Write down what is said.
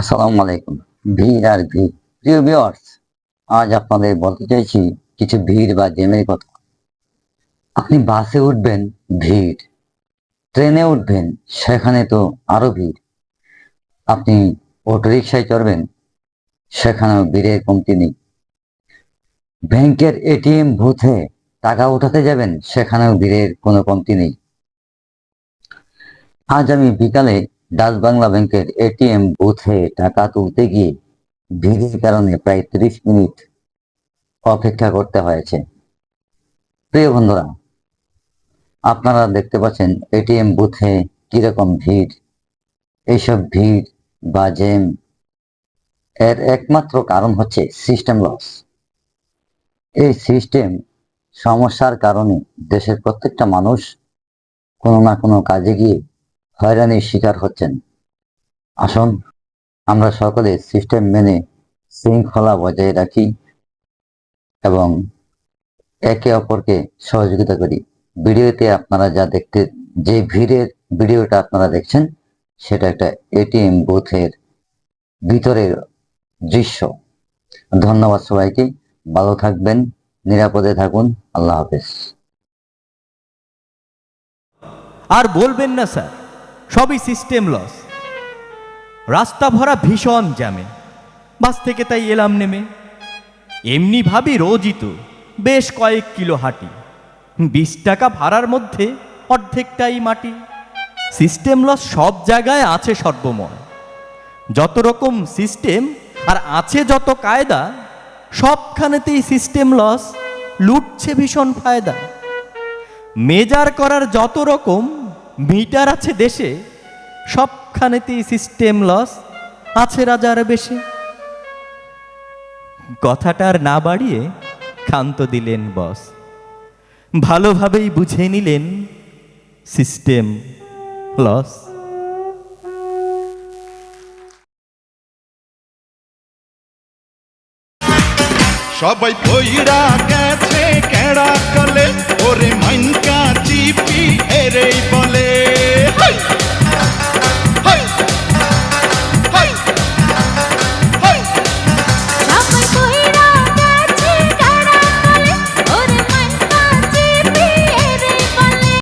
আসসালামু আলাইকুম। ভিড় আর ভিড়। প্রিয় ভিউয়ার্স আজ আপনাদের বলতে চাইছি, কিছু ভিড় বা জ্যামের কথা। আপনি বাসে উঠবেন, ভিড়। ট্রেনে উঠবেন, সেখানে তো আরও ভিড়। আপনি অটো রিক্সায় চড়বেন, সেখানেও ভিড়ের কমতি নেই। ব্যাংকের এটিএম বুথে টাকা উঠাতে যাবেন, সেখানেও ভিড়ের কোনো কমতি নেই। আজ আমি বিকালে ডাচ বাংলা ব্যাংকের এটিএম বুথে টাকা তুলতে গিয়ে ভিড়ের কারণে প্রায় ত্রিশ মিনিট অপেক্ষা করতে হয়েছে। প্রিয় বন্ধুরা, আপনারা দেখতে পাচ্ছেন এটিএম বুথে কীরকম ভিড়, এইসব ভিড় বা জেম এর একমাত্র কারণ হচ্ছে সিস্টেম লস এই সিস্টেম সমস্যার কারণে দেশের প্রত্যেকটা মানুষ কোনো না কোনো কাজে গিয়ে হয়রানির শিকার হচ্ছেন। আসুন, আমরা সকলে সিস্টেম মেনে শৃঙ্খলা বজায় রাখি এবং একে অপরকে সহযোগিতা করি। ভিডিওতে আপনারা যা দেখতে, যে ভিড়ের ভিডিওটা আপনারা দেখছেন, সেটা একটা এটিএম বুথের ভিতরের দৃশ্য। ধন্যবাদ সবাইকে, ভালো থাকবেন, নিরাপদে থাকুন, আল্লাহ হাফেজ। আর বলবেন না, স্যার। সবই সিস্টেম লস রাস্তা ভরা ভীষণ জ্যামে বাস থেকে তাই এলাম নেমে। এমনি ভাবি রোজই তো, বেশ কয়েক কিলো হাঁটি। বিশ টাকা ভাড়ার মধ্যে অর্ধেকটাই মাটি। সিস্টেম লস সব জায়গায় আছে সর্বময়। যত রকম সিস্টেম আর আছে যত কায়দা, সবখানেতেই সিস্টেম লস লুটছে ভীষণ ফায়দা। মেজার করার যত রকম মিটার আছে দেশে সবখানেতেই সিস্টেম লস আছে রাজার বেশে। কথাটার না বাড়িয়ে ক্ষান্ত দিলেন বস ভালোভাবেই বুঝে নিলেন সিস্টেম লস সবাই পইরা গেছে কেড়া কলে, ওরে এরেই বলে হাই!